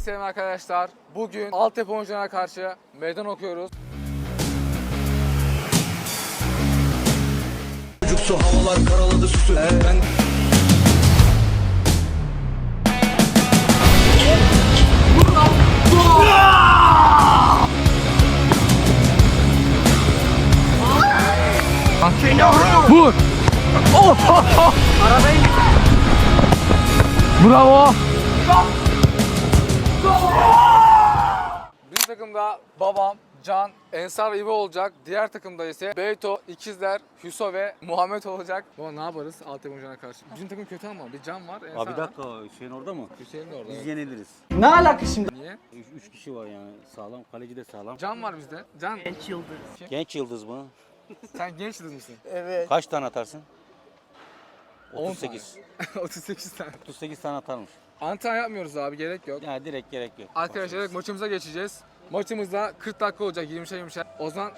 Herkese selam arkadaşlar. Bugün Altepe oyuncularına karşı meydan okuyoruz. Çocuksu havalar karaladı süsü Ben Vur! Oh! Bravo! Bir takımda babam, Can, Ensar İbi olacak. Diğer takımda ise Beyto, İkizler, Hüso ve Muhammed olacak. Baba ne yaparız Altepe oyuncularına karşı? Bizim takım kötü ama bir Can var, Ensar Abi bir var. dakika Hüseyin orada mı? Hüseyin de orada. Biz evet. yeniliriz. Niye? Üç, üç kişi var yani sağlam. Kaleci de sağlam. Can var bizde. Can, Genç yıldız mı? sen genç yıldız mısın? Kaç tane atarsın? 10 38. tane. 38 tane. 38 tane atarmış. Antrenman yapmıyoruz abi gerek yok. Yani direkt gerek yok. Arkadaşlar evet, maçımıza geçeceğiz. Maçımızda 40 dakika olacak 20'şer 20'şer. O zaman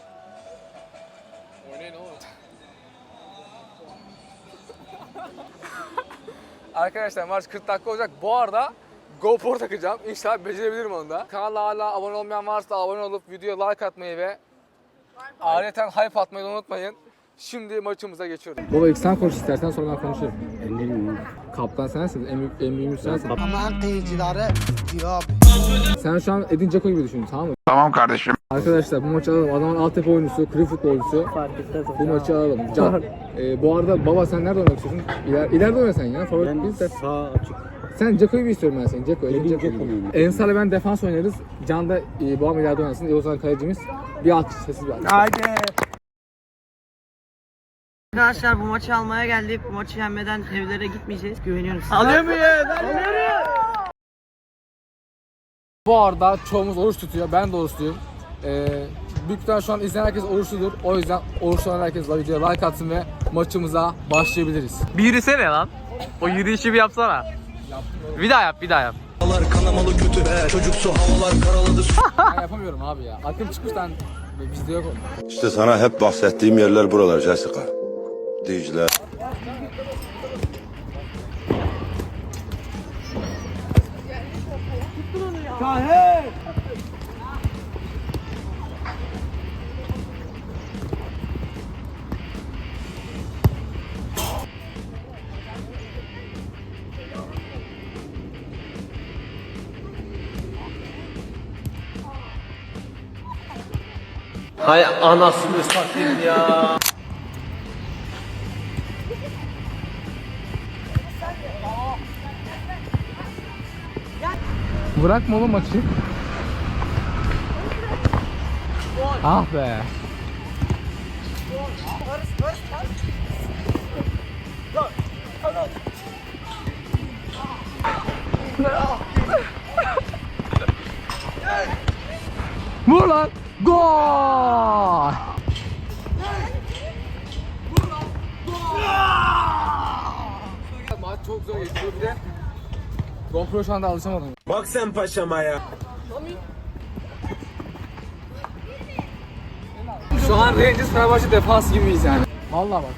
Oynayın oğlum. Arkadaşlar maç 40 dakika olacak. Bu arada GoPro takacağım. İnşallah becerebilirim onu da. Kanala hala abone olmayan varsa abone olup videoya like atmayı ve ayrıca hype atmayı da unutmayın. Şimdi maçımıza geçiyoruz. Baba ilk sen konuş istersen sonra ben konuşurum. Bileyim Kaptan sensin, en büyük, en büyüğümüz sensin. Aman kıyıcıları diyor. Sen şu an Edin Dzeko gibi düşün tamam mı? Tamam kardeşim. Arkadaşlar bu maçı alalım. Adamın Altepe oyuncusu, kri futbolcusu. Bu maçı alalım. Can. Ee, bu arada baba sen nerede oynamak istiyorsun? İler, ileride oyna sen ya. Favorit Ben değilse. sağ açık. Sen Ceko'yu bir istiyorum ben seni. Ceko, Edin muyum? Ensar'la ben defans oynarız. Can da e, babam ileride oynasın. E, o zaman kalecimiz. Bir alkış, sessiz bir alkış. Arkadaşlar bu maçı almaya geldik. Bu maçı yenmeden evlere gitmeyeceğiz. Güveniyorum size. Alıyor muyum? Bu arada çoğumuz oruç tutuyor. Ben de oruçluyum. Ee, büyük ihtimal şu an izleyen herkes oruçludur. O yüzden oruçlu olan herkes videoya like atsın ve maçımıza başlayabiliriz. Bir yürüsene lan. O yürüyüşü bir yapsana. Bir daha yap, bir daha yap. havalar kanamalı kötü be Çocuksu havalar karaladı Ben yapamıyorum abi ya. Akım çıkmış lan. Bizde yok o. İşte sana hep bahsettiğim yerler buralar Jessica. Dicle. Hay anasını satayım ya. Bırakma oğlum maçı. Ah be. GoPro şu anda alışamadım. Bak sen paşama ya Şu an Rangers Fenerbahçe defans gibiyiz yani. Vallahi bak.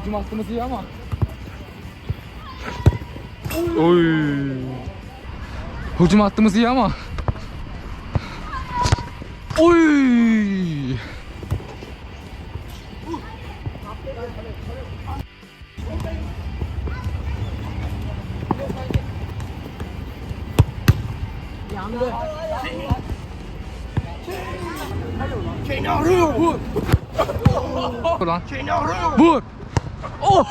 Hücum hattımız iyi ama. Oy. Hücum hattımız iyi ama. Oy. Vur lan. Vur. Oh!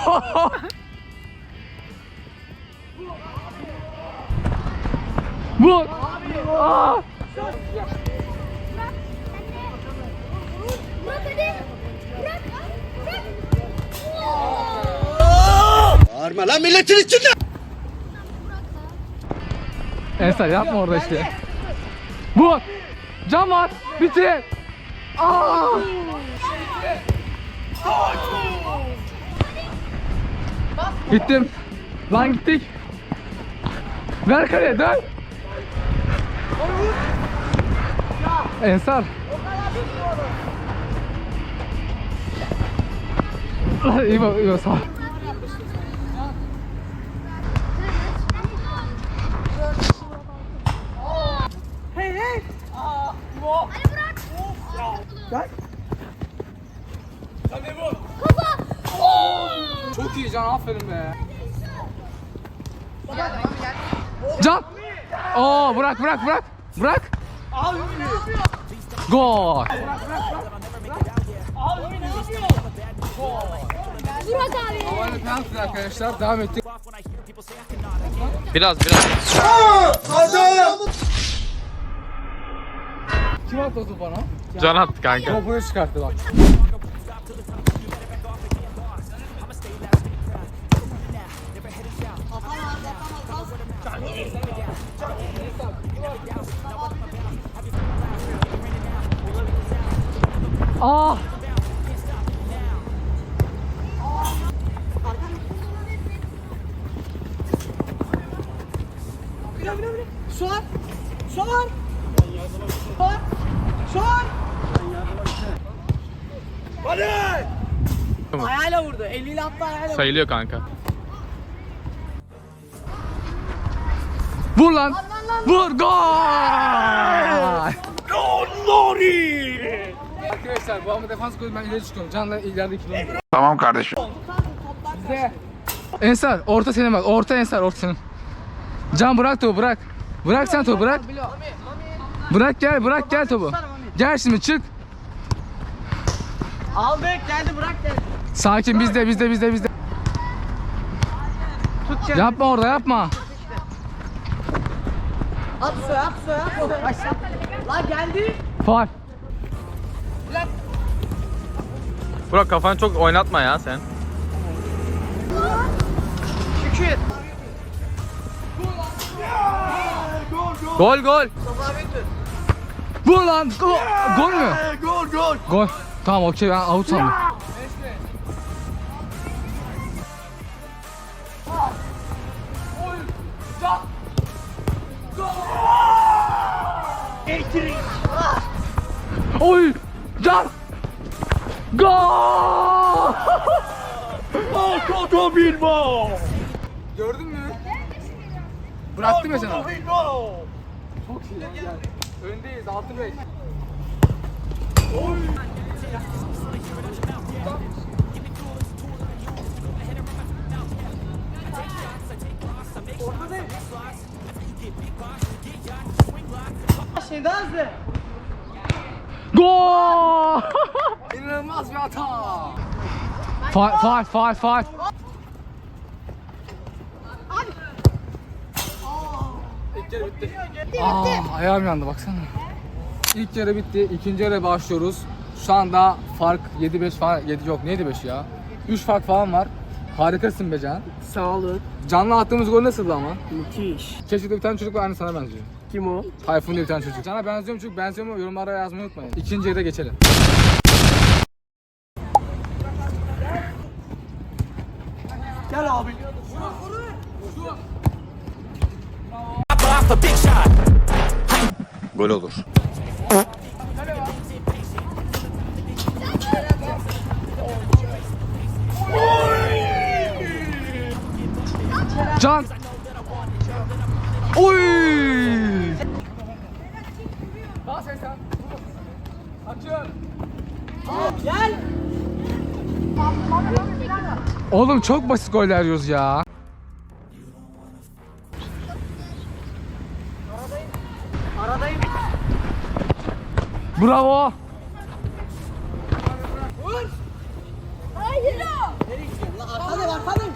Vur. Ah! Bırak hadi. Bırak. Bırak. Bağırma lan milletin içinde Ensar yapma orada işte. Vur. Cam var. Bitir. Aa! Gittim. Lan gittik. Ver kaleye dön. Ensar. Lan iyi bak, iyi bak, sağ ol. Çok iyi Can aferin be. Can. Oo bırak bırak bırak. Bırak. Gol. Burak abi. Havayla penaltı arkadaşlar. Devam ettik. Biraz biraz. Kim attı o topu bana? Can attı kanka. Topu çıkarttı bak. Ah! Şuan. Şuan. Şuan. Şuan. Ayağıyla vurdu. Eliyle attı ayağıyla. Sayılıyor kanka. Vur lan! Vur gol! Arkadaşlar bu ama defans koyup ben ileri çıkıyorum. Can'la ileride iki Tamam kardeşim. Bizde. Ensar orta senin bak. Orta Ensar orta senin. Can bırak topu bırak. Bırak sen topu bırak. Bırak gel bırak gel topu. Gel şimdi çık. Aldık geldi bırak geldi. Sakin bizde bizde bizde bizde. Yapma orada yapma. At soy at soy at soy. Aşağı. Lan geldi. Faal. Burak kafanı çok oynatma ya sen. Şükür. Gol gol. Vur lan. Gol, gol mü? Gol gol. Gol. Tamam okey ben out sandım. Bilbao! Gördün mü? Bıraktım ya sana. Çok iyi. Öndeyiz 6-5. Şey daha hızlı. Gol! İnanılmaz bir hata. Faal, faal, faal, faal. İlk yarı bitti. Aa, ayağım yandı baksana. İlk yarı bitti. İkinci yarı başlıyoruz. Şu anda fark 7-5 falan. 7 yok neydi 5 ya? 3 fark falan var. Harikasın be Can. Sağ olun. Canlı attığımız gol nasıldı ama? Müthiş. Keşke bir tane çocuk var aynı sana benziyor. Kim o? Tayfun diye bir tane çocuk. Sana benziyor mu çocuk benziyor mu yorumlara yazmayı unutmayın. İkinci yarıda geçelim. Gel abi. Gol olur. Can. Oy! Daha seslen. Açın. Gel. Oğlum çok basit goller yiyoruz ya. Bravo. Hayır. Arkadayım arkadayım.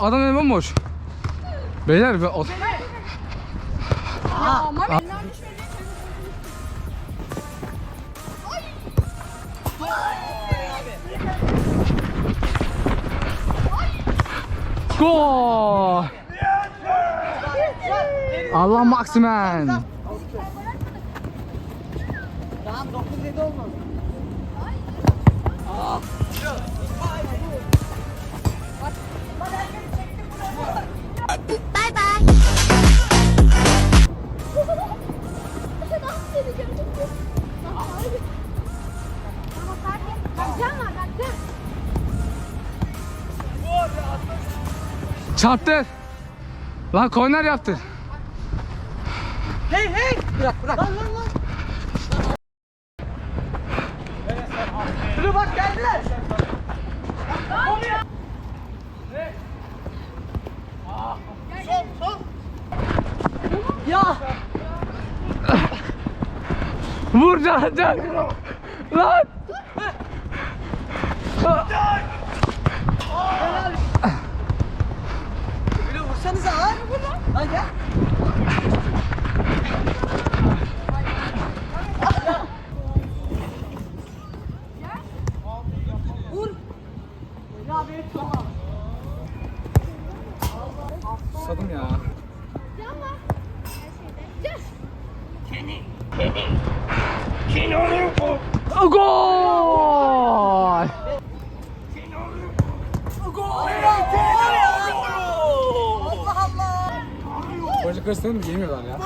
Adam elim bomboş. Beyler be o... Aman. Gol! Allah Maximen. Çarptır. Lan korner yaptır. Hey hey. Bırak bırak. Lan lan lan. Dur bak geldiler. Sol sol. Ya. Vur can can. Lan. Böyle vursanıza lan. Lan gel. Susadım ya. Gol! Bacak arasında mı yemiyorlar ya?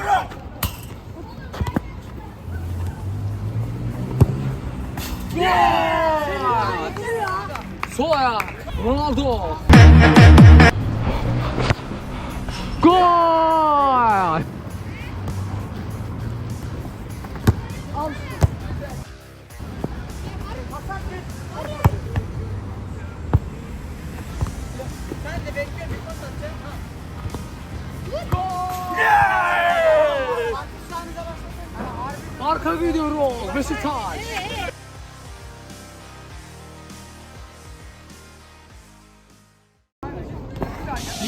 Sol ayak. Ronaldo. Gol! Sen de bekle bir pas atacağım. Arka gidiyoruz. Beşiktaş.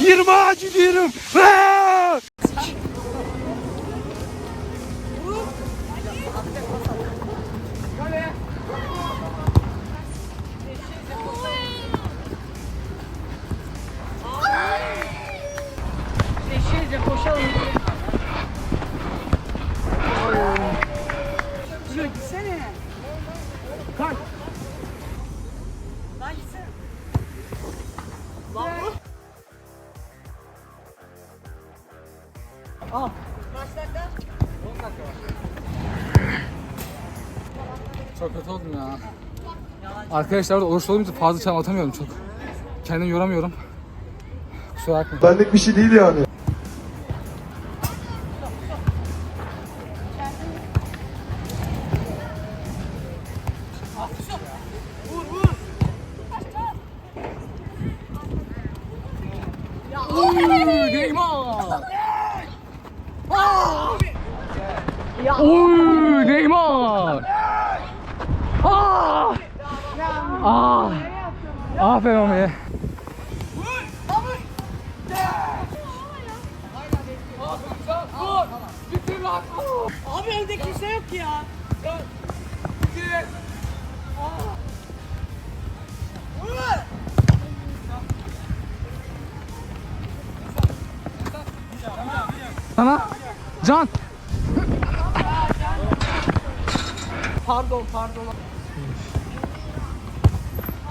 Yirmi ağacı diyorum. Çok kötü oldum ya. Arkadaşlar orada oruçlu olunca fazla çam atamıyorum çok. Kendimi yoramıyorum. Kusura bakmayın. Benlik bir şey değil yani. Oy, Neymar! Oy, Neymar! Ah! Ah! Aferin Omi. Bitir lan! Abi evde kimse yok ya. Bitir! Sana Can Pardon pardon.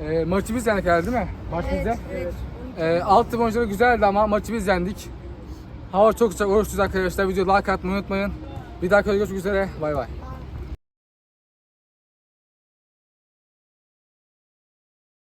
Ee, maçımız yendik herhalde değil mi? Maç bizde. Evet. Ee, altı boyunca da güzeldi ama maçımız yendik. Hava çok sıcak, oruçluyuz arkadaşlar. Videoyu like atmayı unutmayın. Bir dahaki videoda görüşmek üzere. Bay bay.